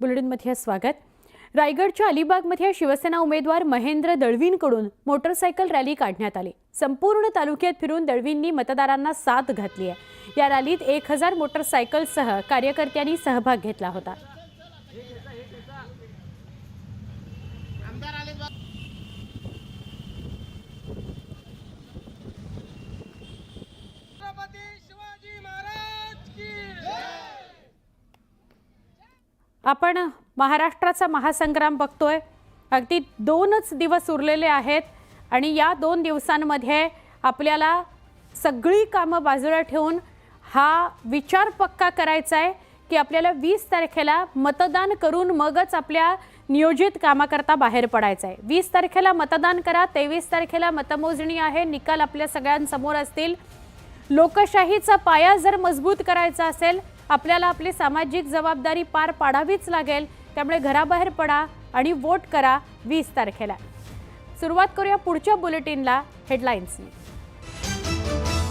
बुलेटिनमध्ये स्वागत. रायगडच्या अलिबागमध्ये शिवसेना उमेदवार महेंद्र दळवींकडून मोटरसायकल रॅली काढण्यात आली. संपूर्ण तालुक्यात फिरून दळवींनी मतदारांना साथ घातली आहे. या रॅलीत एक हजार मोटरसायकलसह कार्यकर्त्यांनी सहभाग घेतला होता. शिवाजी महाराज की आपण महाराष्ट्राचा महासंग्राम बघतोय. अगदी दोनच दिवस उरलेले आहेत आणि या दोन दिवसांमध्ये आपल्याला सगळी कामं बाजूला ठेवून हा विचार पक्का करायचा आहे की आपल्याला वीस तारखेला मतदान करून मगच आपल्या नियोजित कामाकरता बाहेर पडायचं आहे. वीस तारखेला मतदान करा तेवीस तारखेला मतमोजणी आहे निकाल आपल्या सगळ्यांसमोर असतील. लोकशाहीचा पाया जर मजबूत करायचा असेल आपल्याला आपली सामाजिक जबाबदारी पार पाडावीच लागेल. त्यामुळे घराबाहेर पडा आणि वोट करा वीस तारखेला. सुरुवात करूया पुढच्या बुलेटिनला हेडलाईन्सनी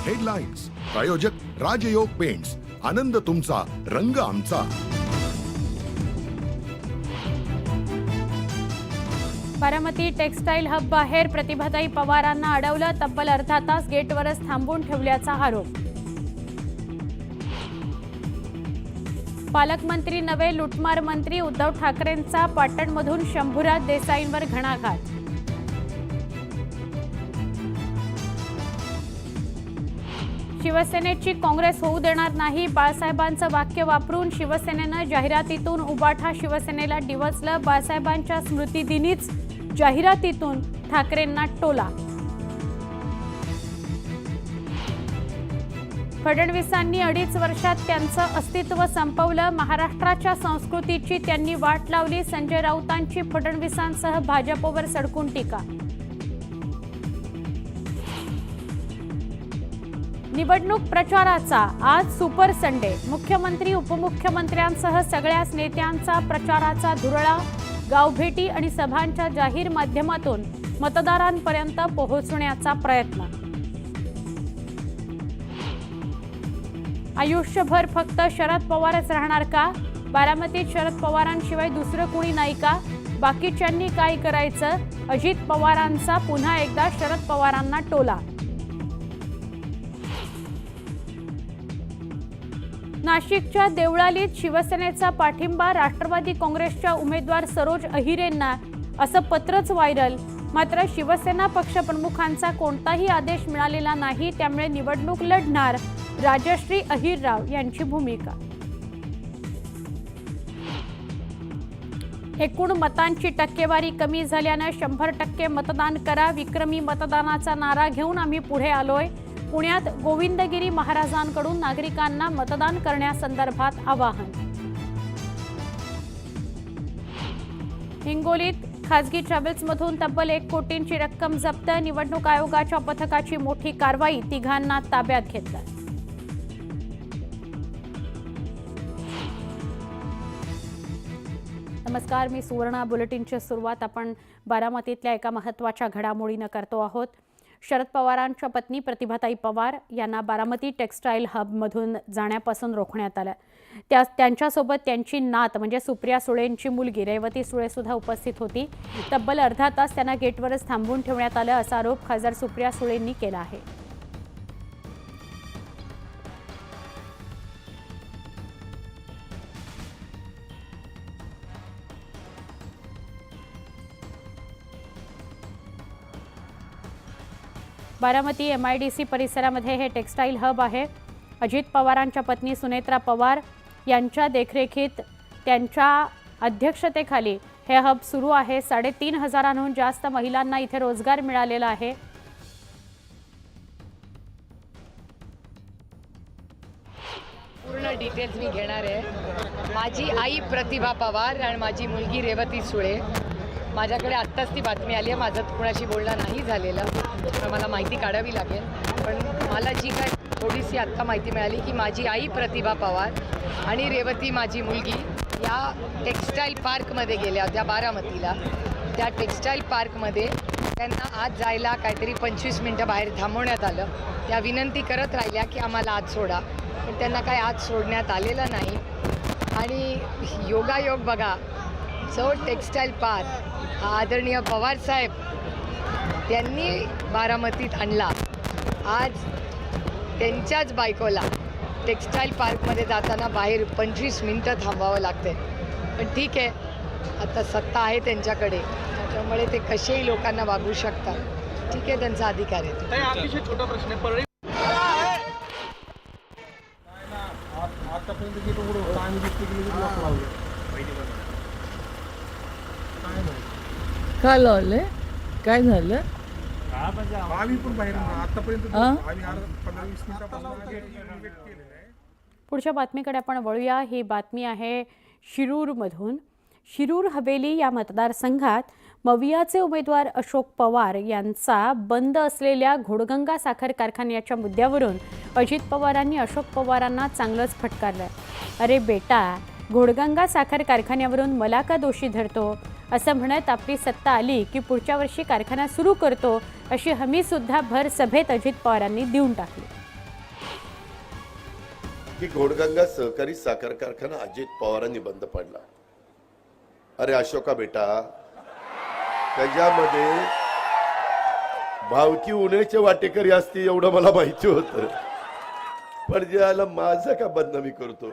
हेडलाईन्स प्रायोजक राजयोग पेंट्स. आनंद तुमचा रंग आमचा. बारामती टेक्स्टाईल हब बाहेर प्रतिभाताई पवारांना अडवलं तब्बल अर्धा तास गेटवरच थांबून ठेवल्याचा आरोप. पालकमंत्री नवे लुटमार मंत्री उद्धव ठाकरेंचा पाटणमधून शंभूराज देसाईंवर घणाघात. शिवसेनेची काँग्रेस होऊ देणार नाही बाळासाहेबांचं वाक्य वापरून शिवसेनेनं जाहिरातीतून उबाठा शिवसेनेला डिवचलं बाळासाहेबांच्या स्मृतिदिनीच जाहिरातीतून ठाकरेंना टोला फडणवीसांनी अडीच वर्षात त्यांचं अस्तित्व संपवलं. महाराष्ट्राच्या संस्कृतीची त्यांनी वाट लावली. संजय राऊतांची फडणवीसांसह भाजपवर सडकून टीका. निवडणूक प्रचाराचा आज सुपर संडे. मुख्यमंत्री उपमुख्यमंत्र्यांसह सगळ्याच नेत्यांचा प्रचाराचा धुरळा गावभेटी आणि सभांच्या जाहीर माध्यमातून मतदारांपर्यंत पोहोचण्याचा प्रयत्न आयुष्यभर फक्त शरद पवारच राहणार का? बारामतीत शरद पवारांशिवाय दुसरं कुणी नाही का? बाकीच्यांनी काय करायचं? अजित पवारांचा पुन्हा एकदा शरद पवारांना टोला. नाशिकच्या देवळालीत शिवसेनेचा पाठिंबा राष्ट्रवादी काँग्रेसच्या उमेदवार सरोज अहिरेंना असं पत्रच व्हायरल. मात्र शिवसेना पक्षप्रमुखांचा कोणताही आदेश मिळालेला नाही त्यामुळे निवडणूक लढणार. राजश्री अहिरराव यांची भूमिका. एकूण मतांची टक्केवारी कमी झाल्यानं शंभर टक्के मतदान करा विक्रमी मतदानाचा नारा घेऊन आम्ही पुढे आलोय. पुण्यात गोविंदगिरी महाराजांकडून नागरिकांना मतदान करण्यासंदर्भात आवाहन. हिंगोलीत खासगी ट्रॅव्हल्समधून तब्बल एक कोटींची रक्कम जप्त निवडणूक आयोगाच्या पथकाची मोठी कारवाई तिघांना ताब्यात घेतलं. नमस्कार मी सुवर्णा. बुलेटिनची सुरुवात आपण बारामतीतल्या एका महत्त्वाच्या घडामोडीनं करतो आहोत. शरद पवारांच्या पत्नी प्रतिभाताई पवार यांना बारामती टेक्स्टाईल हबमधून जाण्यापासून रोखण्यात आलं. त्या त्यांच्यासोबत त्यांची नात म्हणजे सुप्रिया सुळेंची मुलगी रेवती सुळेसुद्धा उपस्थित होती. तब्बल अर्धा तास त्यांना गेटवरच थांबवून ठेवण्यात आलं असा आरोप खासदार सुप्रिया सुळेंनी केला आहे. Baramati M I D C परिसरामध्ये हे टेक्स्टाईल हब आहे. अजित पवारांच्या पत्नी सुनेत्रा पवार यांच्या देखरेखीत त्यांच्या अध्यक्षतेखाली हे हब सुरू आहे. साडेतीन हजारांहून जास्त महिलांना इथे रोजगार मिळालेला आहे. पूर्ण डिटेल्स मी घेणार आहे. माझी आई प्रतिभा पवार आणि माझी मुलगी रेवती सुळे. माझ्याकडे आत्ताच ती बातमी आली आहे. माझं कुणाशी बोलणं नाही झालेलं. तर मला माहिती काढावी लागेल. पण मला जी काय थोडीशी आत्ता माहिती मिळाली की माझी आई प्रतिभा पवार आणि रेवती माझी मुलगी या टेक्स्टाईल पार्कमध्ये गेल्या होत्या बारामतीला. त्या टेक्स्टाईल पार्कमध्ये त्यांना आज जायला काहीतरी पंचवीस मिनटं बाहेर थांबवण्यात आलं. त्या विनंती करत राहिल्या की आम्हाला आज सोडा. पण त्यांना काय आज सोडण्यात आलेलं नाही. आणि योगायोग बघा जो टेक्स्टाईल पार्क हा आदरणीय पवारसाहेब त्यांनी बारामतीत आणला. आज त्यांच्याच बायकोला टेक्स्टाईल पार्कमध्ये जाताना बाहेर पंचवीस मिनटं थांबावं लागते पण ठीक आहे आता सत्ता आहे त्यांच्याकडे. त्यामुळे ते कसेही लोकांना वागू शकतात. ठीक आहे त्यांचा अधिकार आहे. तो. ताई अतिशय छोटा प्रश्न आहे. परळी आतापर्यंत गेलो उडो आम्ही दिसतो की लगेच lock लावलं. काय काय लावलंय? काय झालं? आम्ही पण बाहेर आतापर्यंत हा? आम्ही अर्धा पंधरा वीस मिनिटापासून गेट केलेलं आहे. पुढच्या बातमीकडे आपण वळूया. ही बातमी आहे शिरूरमधून. शिरूर हवेली या मतदारसंघात मवियाचे उमेदवार अशोक पवार यांचा बंद असलेल्या घोडगंगा साखर कारखान्याच्या मुद्द्यावरून अजित पवारांनी अशोक पवारांना चांगलंच फटकारलंय. अरे बेटा घोडगंगा साखर कारखान्यावरून मला का दोषी धरतो. असं म्हणत आपली सत्ता आली की पुढच्या वर्षी कारखाना सुरू करतो अशी हमीसुद्धा भर सभेत अजित पवारांनी देऊन टाकली. की घोडगंगा सहकारी साखर कारखाना अजित पवारांनी बंद पडला. अरे अशोका बेटा त्याच्यामध्ये भावकी उन्हाचे वाटेकरी असते एवढं मला माहिती होतं. पण ज्याला माझं का बदनामी करतो?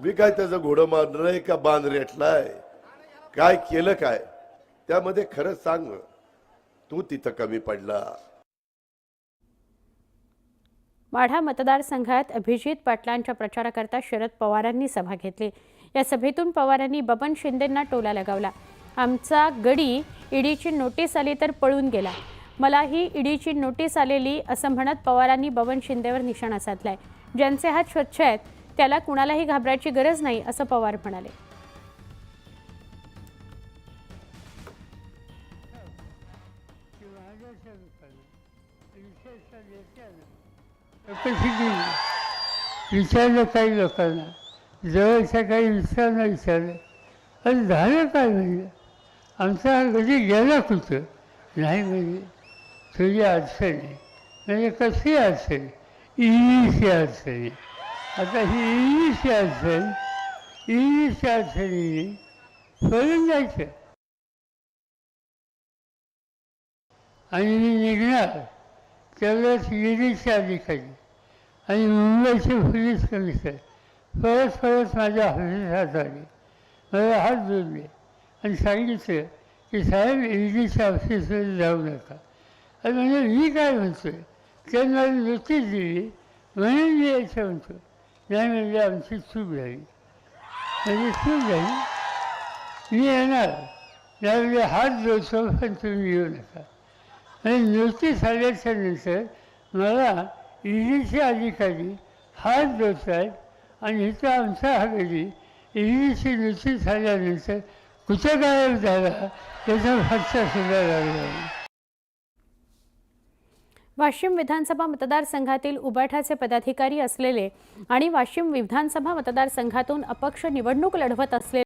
मी काय त्याचं घोडं मारलंय का बांध रेटलाय काय केलं काय? त्यामध्ये खरं सांग तू तिथं कमी पडला. माढा मतदारसंघात अभिजित पाटलांच्या प्रचाराकरता शरद पवारांनी सभा घेतली. या सभेतून पवारांनी बबन शिंदेंना टोला लगावला. आमचा गडी ईडीची नोटीस आली तर पळून गेला. मलाही ईडीची नोटीस आलेली असं म्हणत पवारांनी बबन शिंदेवर निशाणा साधलाय. ज्यांचे हात स्वच्छ आहेत त्याला कुणालाही घाबरायची गरज नाही असं पवार म्हणाले. कशी विचारलं काही लोकांना. जवळच्या काही मित्रांना विचारलं. पण झालं काय म्हणजे? आमचा कधी गेला कुठं नाही म्हणजे तुझी अडचण. आहे म्हणजे कशी अडचण? इंग्लिशची अडचण. आहे आता ही इंग्लिशची अडचण इंग्लिशच्या अडचणीने सोडून जायचं. आणि मी निघणार. त्यावेळेस ईडीचे अधिकारी आणि मुंबईचे पोलीस कमिशनर. परत परत माझ्या हात आले मला हात जोडले. आणि सांगितलं की साहेब ईडीच्या ऑफिसमध्ये जाऊ नका. आणि म्हणजे मी काय म्हणतो आहे त्यांनी मला नोटीस दिली. म्हणून मी यायचं म्हणतो. नाही म्हणजे आमची चूक झाली. म्हणजे चूक झाली. मी येणार. त्यावेळी हात जोडतो पण तुम्ही येऊ नका. आणि नृत्य आल्याच्या मला ईडीचे अधिकारी हात धरत आहेत आणि इथं आमच्या हवेली ईडीची नृत्य झाल्यानंतर कुठं गायब झाला त्याचा फटका सुद्धा लागला वाशिम विधानसभा मतदारसंघातील उबाठाचे पदाधिकारी असलेले आणि वाशिम विधानसभा मतदारसंघातून अपक्ष निवडणूक लढवत असलेले